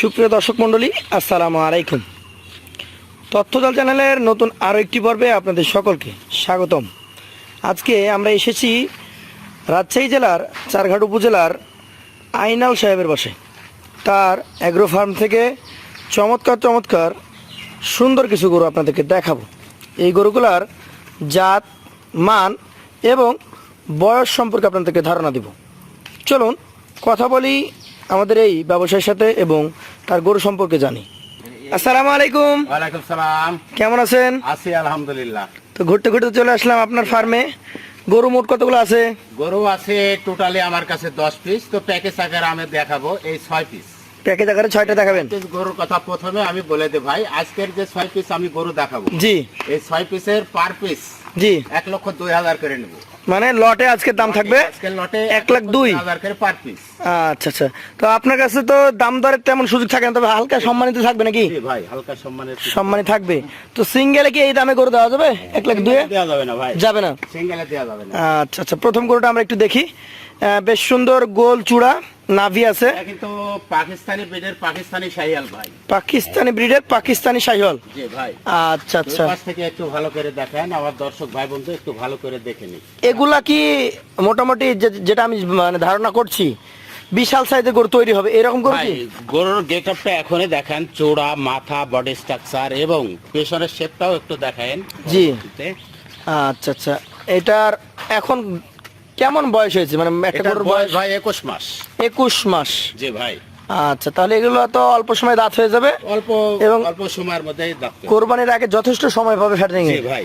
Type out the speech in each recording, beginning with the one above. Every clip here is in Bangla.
সুপ্রিয় দর্শক মণ্ডলী, আসসালামু আলাইকুম। তথ্যদল চ্যানেলের নতুন আরও একটি পর্বে আপনাদের সকলকে স্বাগতম। আজকে আমরা এসেছি রাজশাহী জেলার চারঘাট উপজেলার আইনাল সাহেবের বাসায় তার অ্যাগ্রো ফার্ম থেকে চমৎকার চমৎকার, সুন্দর কিছু গরু আপনাদেরকে দেখাবো। এই গরুগুলার জাত, মান এবং বয়স সম্পর্কে আপনাদেরকে ধারণা দিব। চলুন, কথা বলি আমাদের এই ব্যবসায়ীর সাথে এবং তার গরু সম্পর্কে জানি। আসসালামু আলাইকুম। ওয়ালাইকুম সালাম। কেমন আছেন? আছি আলহামদুলিল্লাহ। তো ঘুরতে ঘুরতে চলে আসলাম আপনার ফার্মে। গরু মোট কতগুলো আছে? গরু আছে টোটালি আমার কাছে দশ পিস তো প্যাকেজ আকারে আমি দেখাবো এই ছয় পিস প্যাকেজ আকারে ছয়টা দেখাবেন? গরুর কথা প্রথমে আমি বলে দে ভাই আজকের যে ছয় পিস আমি গরু দেখাবো। জি। এই ছয় পিসের পার পিস জি। এক লক্ষ দুই হাজার করে নেব। মানে লটে আজকে দাম থাকবে? লটে এক লাখ দুই। হাজার করে পার পিস আচ্ছা আচ্ছা। তো আপনার কাছে তো দাম দরের তেমন সুযোগ থাকে না তবে হালকা সম্মানিত থাকবে নাকি? ভাই হালকা সম্মানিত সম্মানিত থাকবে। তো সিঙ্গেলে কি এই দামে করে দেওয়া যাবে? এক লাখ দুয়ে দেওয়া যাবে না ভাই। যাবে না? সিঙ্গেলে দেওয়া যাবে না। আচ্ছা আচ্ছা। প্রথম গরুটা আমরা একটু দেখি। বেশ সুন্দর গোল চূড়া নাভি আছে। কিন্তু পাকিস্তানি বেডের পাকিস্তানি শাহিয়াল ভাই। পাকিস্তানি ব্রিডের পাকিস্তানি শাহিওয়াল। জি ভাই। আচ্ছা আচ্ছা। পাশ থেকে একটু ভালো করে দেখেন আমার দর্শক ভাই বন্ধু একটু ভালো করে দেখে নিন। এগুলা কি মোটামুটি যেটা আমি মানে ধারণা করছি বিশাল সাইজের গরু তৈরি হবে এরকম গরু কি? গরুর গেট আপটা এখনই দেখেন চোড়া মাথা বডি স্ট্রাকচার এবং পেছনের শেপটাও একটু দেখেন। জি। আচ্ছা আচ্ছা। এটার এখন কেমন বয়স হয়েছে? মানে একটা গরুর বয়স ভাই একুশ মাস। একুশ মাস। জি ভাই। আচ্ছা তাহলে এগুলো তো অল্প সময় দাঁত হয়ে যাবে। অল্প এবং- অল্প সময়ের মধ্যেই দেখতে কোরবানির আগে যথেষ্ট সময় পাবে ফ্যাটিং জি ভাই।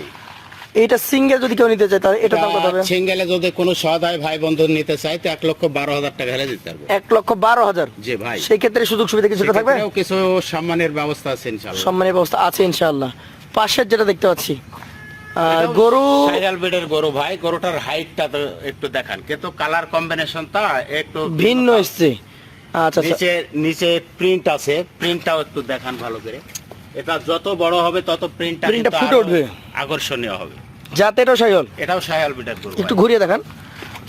এটা সিঙ্গেল যদি কেউ নিতে চায় তাহলে এটা দাম কত হবে? সিঙ্গেলে যদি কোনো সহায় ভাই বন্ধু নিতে চায় তো এক লক্ষ বারো হাজার টাকা হলে দিতে পারব। এক লক্ষ বারো হাজার? জি ভাই। সেই ক্ষেত্রে সুযোগ সুবিধা কিছুটা থাকবে? কিছু সম্মানের ব্যবস্থা আছে ইনশাল্লাহ সম্মানের ব্যবস্থা আছে ইনশাআল্লাহ। পাশের যেটা দেখতে পাচ্ছি গরু সাইরাল বেডের গরু ভাই গরুটার হাইটটা তো একটু দেখান। কিন্তু কালার কম্বিনেশনটা একটু ভিন্ন এসছে আচ্ছা আচ্ছা। নিচে নিচে প্রিন্ট আছে। প্রিন্টটাও একটু দেখান ভালো করে। এটা যত বড় হবে তত প্রিন্টটা ফুটে উঠবে। আকর্ষণীয় হবে। যাতে এটা সাইল এটাও বিটার গরু একটু ঘুরিয়ে দেখান।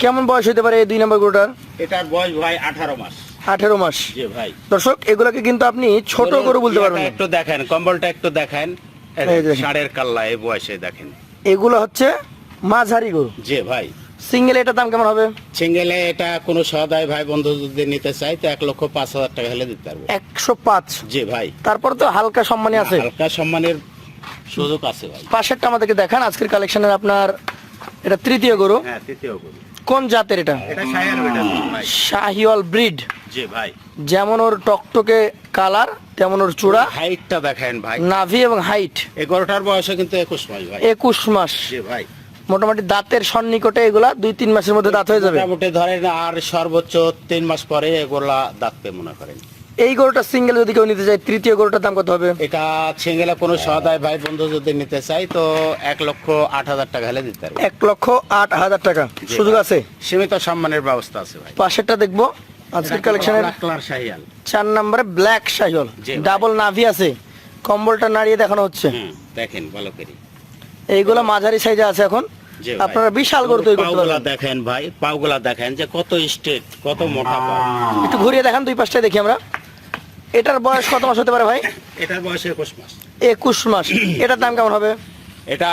কেমন বয়স হতে পারে এই দুই নম্বর গরুটার? এটার বয়স ভাই আঠারো মাস। আঠেরো মাস। জি ভাই। দর্শক এগুলোকে কিন্তু আপনি ছোট গরু বলতে পারবেন একটু দেখেন কম্বলটা একটু দেখেন। ষাঁড়ের কাল্লা এই বয়সে দেখেন। এগুলো হচ্ছে মাঝারি গরু। জি ভাই। সিঙ্গেল এটার দাম কেমন হবে? সিঙ্গেলে এটা কোনো সদায় ভাই বন্ধু যদি নিতে চাই তো এক লক্ষ পাঁচ হাজার টাকা হলে দিতে পারব। একশো পাঁচ। জি ভাই। তারপর তো হালকা সম্মানী আছে। হালকা সম্মানের সুযোগ আছে ভাই। পাশেরটা আমাদেরকে দেখান। আজকের কালেকশনের আপনার এটা তৃতীয় গরু। হ্যাঁ তৃতীয় গরু। কোন জাতের এটা? এটা শাহিওয়াল ব্রিড। জি ভাই। যেমন ওর টকটকে কালার তেমন ওর চূড়া। হাইটটা দেখেন ভাই। নাভি এবং হাইট এই গরুটার বয়স কিন্তু একুশ মাস ভাই। একুশ মাস। ভাই। মোটামুটি দাঁতের সন্নিকটে এগুলা দুই তিন মাসের মধ্যে দাঁত হয়ে যাবে? মোটামুটি ধরেন আর সর্বোচ্চ তিন মাস পরে এগুলা দাঁততে মনে করেন। এই গরুটা সিঙ্গেল যদি কেউ নিতে চায় তৃতীয় গরুটার দাম কত হবে? এটা ছিঙ্গেলা কোনো সদায় ভাই বন্ধু যদি নিতে চাই তো এক লক্ষ আট হাজার টাকা হলে দিতে পারব। এক লক্ষ আট হাজার টাকা। সুযোগ। আছে? সীমিত সম্মানের ব্যবস্থা আছে ভাই। পাশেরটা দেখব। আজকের কালেকশনের চার নম্বরে ব্ল্যাক ভাই। ডাবল নাভি আছে। কম্বলটা নাড়িয়ে দেখানো হচ্ছে। দেখেন ভালো করে। এইগুলো মাঝারি সাইজে আছে এখন। আপনারা বিশাল গরু তৈরি করতে পারবেন। দেখেন ভাই পাওগুলা দেখেন যে কত স্ট্রেট কত মোটা পাও। একটু ঘুরিয়ে দেখান দুই পাশটায় দেখি আমরা। এটার বয়স কত মাস হতে পারে ভাই? এটার বয়স একুশ মাস। একুশ মাস। এটার দাম কেমন হবে? এটা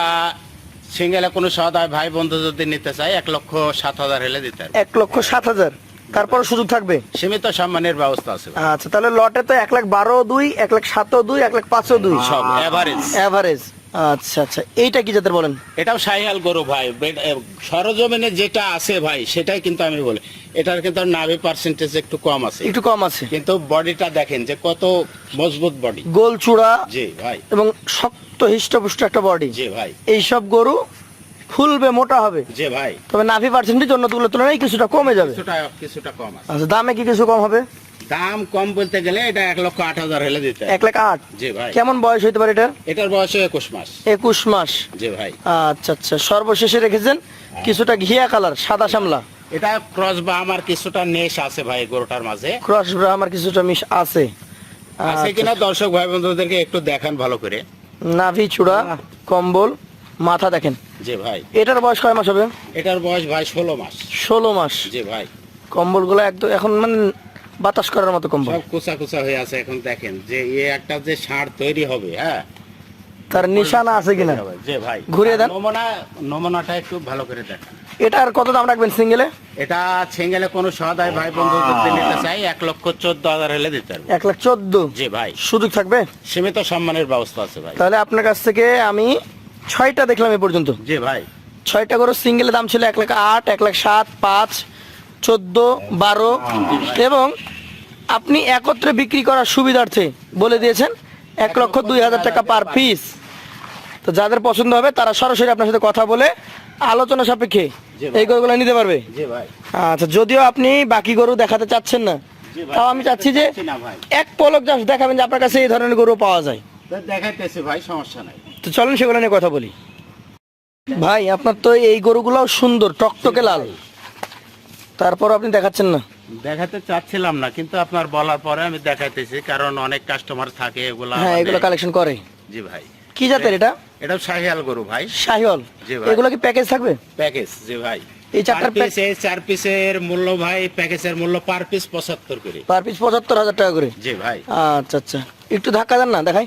সিঙ্গেলে কোনো সদায় ভাই বন্ধু যদি নিতে চাই এক লক্ষ সাত হাজার হলে দিতে এক লক্ষ সাত হাজার। তারপর সুযোগ থাকবে? সীমিত সম্মানের ব্যবস্থা আছে। আচ্ছা তাহলে লটে তো এক লাখ বারো দুই এক লাখ সাতও দুই এক লাখ পাঁচও দুই। সব এভারেজ অ্যাভারেজ আচ্ছা আচ্ছা। এইটা কি জাতের বলেন? এটাও সাইহাল গরু ভাই। সরজমিনে যেটা আছে ভাই সেটাই কিন্তু আমি বলি। এটার কিন্তু নাভি পার্সেন্টেজ একটু কম আছে। একটু কম আছে। কিন্তু বডিটা দেখেন যে কত মজবুত বডি। গোল চূড়া জি ভাই। এবং শক্ত হিষ্টপুষ্ট একটা বডি। জি ভাই। এইসব গরু ফুলবে মোটা হবে। জি ভাই। তবে নাভি পার্সেন্টেজ অন্যগুলোর তুলনায় কিছুটা কমে যাবে। কিছুটা কিছুটা কম আছে। আচ্ছা দামে কি কিছু কম হবে? দাম কম বলতে গেলে এটা এক লক্ষ আট হাজার হলে দিতে। এক লাখ আট? জি ভাই। কেমন বয়স হইতে পারে এটার? এটার বয়স একুশ মাস। একুশ মাস। জি ভাই। আচ্ছা আচ্ছা সর্বশেষে রেখেছেন কিছুটা ঘিয়া কালার সাদা সামলা এটা ক্রস বা আমার কিছুটা নেশ আছে ভাই গরুটার মাঝে। ক্রস বা আমার কিছুটা মিশ আছে। আছে আচ্ছা, কিনা দর্শক ভাই বন্ধুদেরকে একটু দেখান ভালো করে। নাভি চূড়া কম্বল। মাথা দেখেন। জি ভাই। এটার বয়স কয় মাস হবে? এটার বয়স ভাই ষোলো মাস। ষোলো মাস। জি ভাই। কম্বলগুলো একদম এখন মানে বাতাস করার মতো কম্বল। সব কুচা কুচা হয়ে আছে এখন দেখেন যে এ একটা যে ষাঁড় তৈরি হবে হ্যাঁ? তার নিশানা আছে কিনা? যে ভাই। ঘুরিয়ে দেন। নমুনা নমুনাটা একটু ভালো করে দেখেন। এটার কত দাম রাখবেন সিঙ্গেলে? এটা সিঙ্গেলে কোনো সদায় ভাই বন্ধু যদি নিতে চাই এক লক্ষ চোদ্দ হাজার হলে দিতে পারব। এক লাখ চোদ্দ? জি ভাই। সুযোগ থাকবে? সীমিত সম্মানের ব্যবস্থা আছে ভাই। তাহলে আপনার কাছ থেকে আমি ছয়টা দেখলাম এ পর্যন্ত। জি ভাই। ছয়টা করে সিঙ্গেলের দাম ছিল এক লাখ আট এক লাখ সাত পাঁচ চোদ্দ বারো এবং আপনি একত্রে বিক্রি করার সুবিধার্থে বলে দিয়েছেন এক লক্ষ দুই হাজার টাকা পার পিস তো যাদের পছন্দ হবে তারা সরাসরি আপনার সাথে কথা বলে আলোচনা সাপেক্ষে এই গরুগুলো নিতে পারবে। আচ্ছা যদিও আপনি বাকি গরু দেখাতে চাচ্ছেন না তাও আমি চাচ্ছি যে। এক পলক দেখাবেন যে আপনার কাছে এই ধরনের গরু পাওয়া যায়। দেখাইতেছি ভাই সমস্যা নাই। তো চলেন সেগুলো নিয়ে কথা বলি। ভাই আপনার তো এই গরুগুলোও সুন্দর টকটকে লাল। তারপর আপনি দেখাচ্ছেন না। দেখাতে চাচ্ছিলাম না কিন্তু আপনার বলার পরে আমি দেখাইতেছি কারণ অনেক কাস্টমার থাকে এগুলা হ্যাঁ এগুলো কালেকশন করে। জি ভাই। কি জাতের এটা? এটাও শাহিয়াল গরু ভাই। শাহিওয়াল। জি ভাই। এগুলো কি প্যাকেজ থাকবে? প্যাকেজ জি ভাই। এই চারটার চার পিস এই চার পিসের মূল্য ভাই প্যাকেজের মূল্য পার পিস পঁচাত্তর করে। পার পিস পঁচাত্তর হাজার টাকা করে। জি ভাই। আচ্ছা আচ্ছা। একটু ধাক্কা দেন না দেখাই।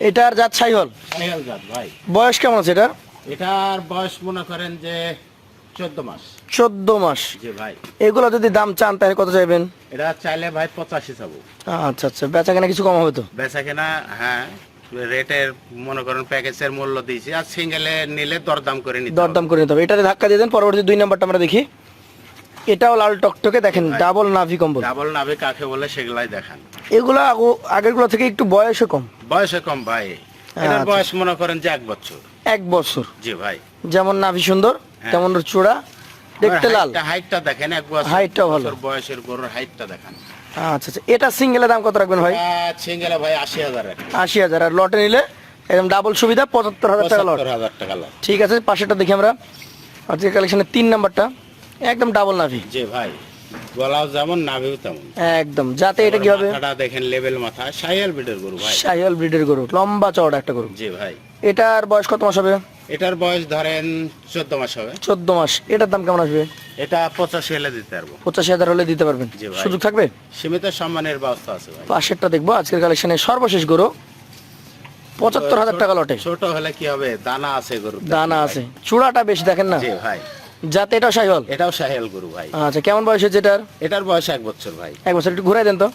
এটার জাত শাহিওয়াল শাহিয়াল জাত ভাই। বয়স কেমন আছে এটা এটার বয়স মনে করেন যে চোদ্দ মাস। চোদ্দ মাস। জি ভাই। এগুলো যদি দাম চান তাহলে কত চাইবেন? এটা চাইলে ভাই পঁচাশি চাবো। আচ্ছা আচ্ছা। বেচা কেনা কিছু কম হবে তো? বেচা কেনা হ্যাঁ রেটের মনে করেন প্যাকেজের মূল্য দিয়েছি। আর সিঙ্গেলে নিলে দরদাম করে নিতে দরদাম করে নিতে হবে। এটাতে ধাক্কা দিয়ে দেন পরবর্তী দুই নাম্বারটা আমরা দেখি। এটাও লাল টকটকে দেখেন ডাবল নাভি কম্বল। ডাবল নাভি কাকে বলে সেগুলাই দেখান। এগুলো আগো- আগেরগুলো থেকে একটু বয়সে কম। বয়সে কম ভাই। এটার আচ্ছা। বয়স মনে করেন যে এক বছর। এক বছর। জি ভাই। যেমন নাভি সুন্দর হ্যাঁ। তেমন চূড়া দেখতে লাল। হাইটটা দেখেন এক বছর হাইটটাও ভালো। বয়সের গরুর হাইটটা দেখেন। আচ্ছা আচ্ছা। এটা সিঙ্গেলের দাম কত রাখবেন ভাই? সিঙ্গেলে ভাই আশি হাজার। আশি হাজার। আর লটে নিলে একদম ডাবল সুবিধা পঁচাত্তর হাজার টাকা লট। ঠিক আছে পাশেটা দেখি আমরা। আজকে কালেকশনের তিন নাম্বারটা। একদম ডাবল নাভি। জি ভাই গলাও যেমন নাভিও তেমন। একদম যাতে এটা কি হবে মাথাটা দেখেন লেভেল মাথা সাইয়াল বিটের গরু ভাই। শাহিওয়াল ব্রিডের গরু লম্বা চওড়া একটা গরু। জি ভাই। এটার বয়স কত মাস হবে? এটার বয়স ধরেন চোদ্দ মাস হবে। চোদ্দ মাস এটার দাম কেমন আসবে? এটা পঁচাশি হলে দিতে পারব। পঁচাশি হাজার হলে দিতে পারবেন। জি ভাই। সুযোগ থাকবে? সীমিত সম্মানের ব্যবস্থা আছে ভাই। পাশেরটা দেখব আজকের কালেকশনের সর্বশেষ গরু। পঁচাত্তর হাজার টাকা লটে। ছোট হলে কি হবে? দানা আছে গরু দানা আছে। চূড়াটা বেশি দেখেন না। জি ভাই। যাতে এটা শাহিওয়াল এটাও সাহেল গরু ভাই। আচ্ছা কেমন বয়স এটার? বয়স এক বছর ভাই। এক বছর একটু ঘুরাই দেন তো।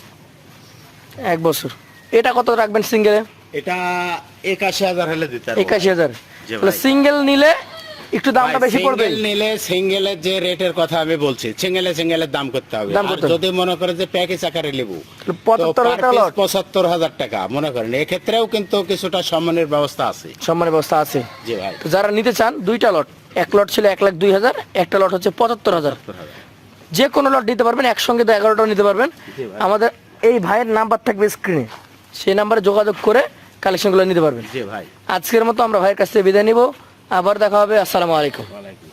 এক বছর। এটা কত রাখবেন সিঙ্গেলে এটা একাশি হাজার হলে দিতে একাশি হাজার। সিঙ্গেল নিলে একটু দামটা বেশি পড়বে? নিলে সিঙ্গেলের যে রেটের কথা আমি বলছি সিঙ্গেলে সিঙ্গেলের দাম করতে হবে। যদি মনে করে যে প্যাকেজ আকারে নেব পঁচাত্তর হাজার টাকা মনে করেন। এক্ষেত্রেও কিন্তু কিছুটা সম্মানের ব্যবস্থা আছে। সম্মানের ব্যবস্থা আছে। জি ভাই। যারা নিতে চান দুইটা লট এক লট ছিল এক লাখ দুই হাজার একটা লট হচ্ছে পঁচাত্তর হাজার। যে কোনো লট নিতে পারবেন একসঙ্গে তো এগারোটা নিতে পারবেন। আমাদের এই ভাইয়ের নাম্বার থাকবে স্ক্রিনে। সেই নাম্বারে যোগাযোগ করে কালেকশনগুলো নিতে পারবেন। জি ভাই। আজকের মতো আমরা ভাইয়ের কাছ থেকে বিদায় নিব। আবার দেখা হবে। আসসালামু আলাইকুম। ওয়ালাইকুম